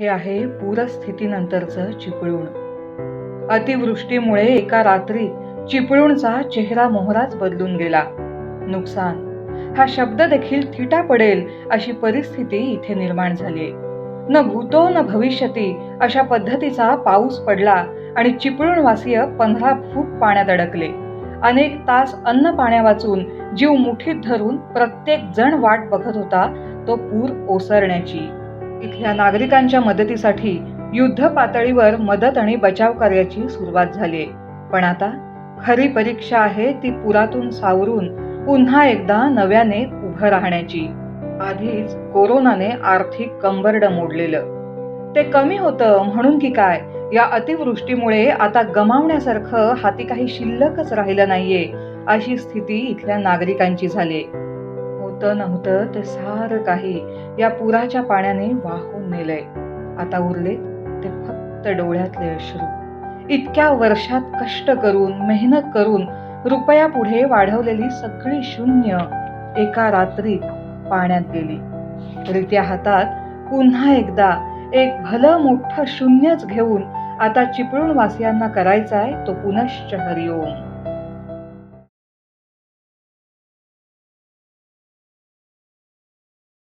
हे आहे पूरस्थितीनंतरचं चिपळूण. अतिवृष्टीमुळे एका रात्री चिपळूणचा चेहरा मोहराच बदलून गेला. नुकसान. हा शब्द देखील थिटा पडेल अशी परिस्थिती इथे निर्माण झाली न भूतो न भविष्यती अशा पद्धतीचा पाऊस पडला आणि चिपळूणवासीय पंधरा फूट पाण्यात अडकले. अनेक तास अन्न पाण्या वाचून जीव मुठीत धरून प्रत्येक जण वाट बघत होता तो पूर ओसरण्याची. इथल्या नागरिकांच्या मदतीसाठी युद्ध पातळीवर मदत आणि बचाव कार्याची सुरुवात झाली पण आता खरी परीक्षा आहे ती पुरातून सावरून पुन्हा एकदा नव्याने उभं राहण्याची. आधीच कोरोनाने आर्थिक कंबरड मोडलेलं. ते कमी होतं म्हणून की काय? या अतिवृष्टीमुळे आता गमावण्यासारखं हाती काही शिल्लकच राहिलं नाहीये अशी स्थिती इथल्या नागरिकांची झाली होतं नव्हतं ते सारं काही या पुराच्या पाण्याने वाहून नेलंय. आता उरले ते फक्त डोळ्यातले अश्रू. इतक्या वर्षात कष्ट करून मेहनत करून रुपया पुढे वाढवलेली सगळी शून्य एका रात्रीत पाण्यात गेली. रित्या हातात पुन्हा एकदा एक भलं मोठं शून्यच घेऊन आता चिपळूण वासियांना आहे तो पुनश्च हरिओम.